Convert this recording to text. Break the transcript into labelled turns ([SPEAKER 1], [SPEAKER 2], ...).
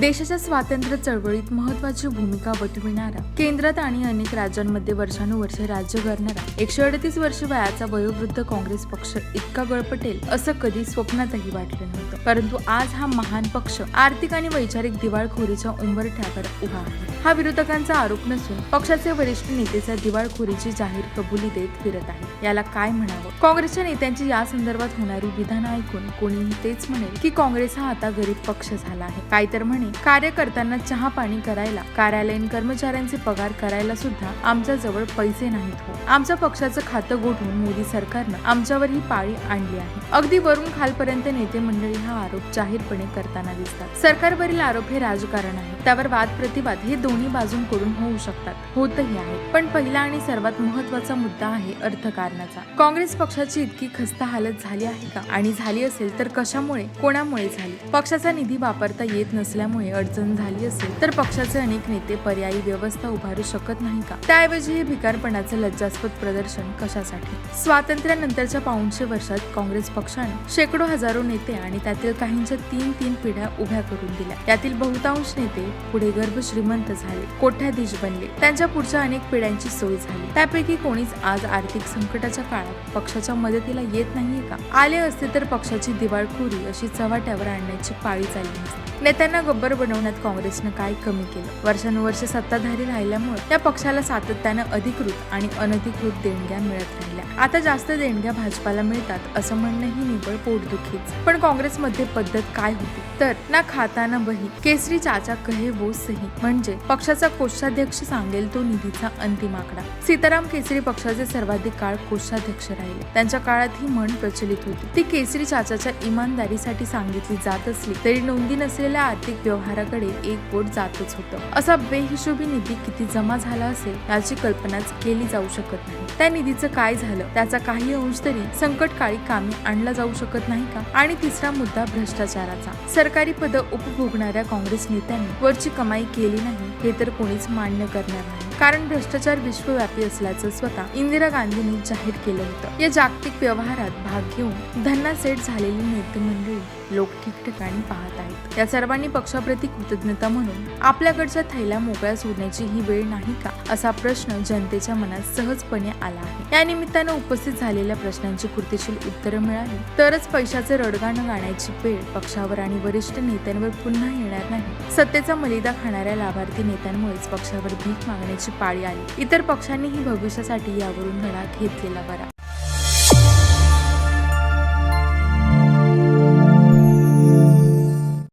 [SPEAKER 1] देशाच्या स्वातंत्र्य चळवळीत महत्वाची भूमिका वठविणारा केंद्रात आणि अनेक राज्यांमध्ये वर्षानुवर्षे राज्य करणारा एकशे अडतीस वर्ष वयाचा वयोवृद्ध काँग्रेस पक्ष इतका गळपटेल असं कधी स्वप्नातही वाटलं नव्हतं. परंतु आज हा महान पक्ष आर्थिक आणि वैचारिक दिवाळखोरीच्या उंबरठ्यावर उभा आहे. हा विरोधकांचा आरोप नसून पक्षाचे वरिष्ठ नेतेचा दिवाळखोरीची जाहीर कबुली देत फिरत आहे. याला काय म्हणावं? काँग्रेसच्या नेत्यांची या संदर्भात होणारी विधानं ऐकून कोणीही तेच म्हणेल की काँग्रेस हा आता गरीब पक्ष झाला आहे. काय तर म्हणे कार्यकर्त्यांना चहा पाणी करायला कार्यालयीन कर्मचाऱ्यांचे पगार करायला सुद्धा आमच्या जवळ पैसे नाहीत हो. आमच्या पक्षाचं खातं गोठवून मोदी सरकारनं आमच्यावर ही पाळी आणली आहे. अगदी वरून खालपर्यंत नेते मंडळी हा आरोप जाहीरपणे करताना दिसतात. सरकारवरील आरोप हे राजकारण आहे. त्यावर वाद प्रतिवाद हे दोन्ही बाजूंकडून होऊ शकतात. होतही आहे. पण पहिला आणि सर्वात महत्त्वाचा मुद्दा आहे अर्थकारणाचा. काँग्रेस पक्षाची इतकी खस्ता हालत झाली आहे का? आणि झाली असेल तर कशामुळे? कोणामुळे झाली? पक्षाचा निधी वापरता येत नसल्यामुळे अडचण झाली असेल तर पक्षाचे अनेक नेते पर्यायी व्यवस्था उभारू शकत नाही का? त्याऐवजी हे भिकारपणाचं लज्जास्पद प्रदर्शन कशासाठी? स्वातंत्र्यानंतरच्या पाऊणशे वर्षात काँग्रेस पक्षाने शेकडो हजारो नेते आणि त्यातील काहींच्या तीन तीन पिढ्या उभ्या करून दिल्या. यातील बहुतांश नेते पुढे गर्भ श्रीमंत झाले कोठ्याधीश बनले. त्यांच्या पुढच्या अनेक पिढ्यांची सोय झाली. त्यापैकी कोणीच आज आर्थिक संकटाच्या काळात पक्षाच्या मदतीला येत नाहीये का? आले असते तर पक्षाची दिवाळखोरी अशी चव्हाट्यावर आणण्याची पाळी चालली नेत्यांना गब्बर बनवण्यात काँग्रेसनं काय कमी केलं? वर्षानुवर्ष सत्ताधारी राहिल्यामुळे या पक्षाला सातत्यानं अधिकृत आणि अनधिकृत देणग्या मिळत राहिल्या. आता जास्त देणग्या भाजपाला मिळतात असं म्हणणंही निव्वळ पोटदुखीच. पण काँग्रेसमध्ये पद्धत काय होती? तर ना खाता ना बही केसरी चाचा कहे वो सही. म्हणजे पक्षाचा कोषाध्यक्ष सांगेल तो निधीचा अंतिम आकडा. सीताराम केसरी पक्षाचे सर्वाधिक काळ कोषाध्यक्ष राहिले. त्यांच्या काळात ही म्हण प्रचलित होती. ती केसरी चाचाच्या इमानदारीसाठी सांगितली जात असली तरी नोंदी नसलेल्या आर्थिक व्यवहाराकडे एक बोट जातच होतं. असा बेहिशोबी निधी किती जमा झाला असेल याची कल्पनाच केली जाऊ शकत नाही. त्या निधीचं काय झालं? त्याचा काही अंश तरी संकटकाळी कामी आणला जाऊ शकत नाही का? आणि तिसरा मुद्दा भ्रष्टाचाराचा. सरकारी पद उपभोगणाऱ्या काँग्रेस नेत्यांनी वरची कमाई केली नाही हे तर कोणीच मान्य करणार नाही. कारण भ्रष्टाचार विश्वव्यापी असल्याचं स्वतः इंदिरा गांधींनी जाहीर केलं होतं. या जागतिक व्यवहारात भाग घेऊन धन्ना सेट झालेली नेते मंडळी लोक ठिकठिकाणी पाहत आहेत. या सर्वांनी पक्षाप्रती कृतज्ञता म्हणून आपल्याकडच्या थैल्या मोकळ्या सोडण्याची ही वेळ नाही का? असा प्रश्न जनतेच्या मनात सहजपणे आला आहे. या निमित्तानं उपस्थित झालेल्या प्रश्नांची कृतीशील उत्तरं मिळाली. तरच पैशाचे रडगाणं गाण्याची वेळ पक्षावर आणि वरिष्ठ नेत्यांवर पुन्हा येणार नाही. सत्तेचा मलिदा खाणाऱ्या लाभार्थी नेत्यांमुळेच पक्षावर भीक मागण्याची पाळी आली. इतर पक्षांनीही भविष्यासाठी यावरून धडा घेतलेला बरा.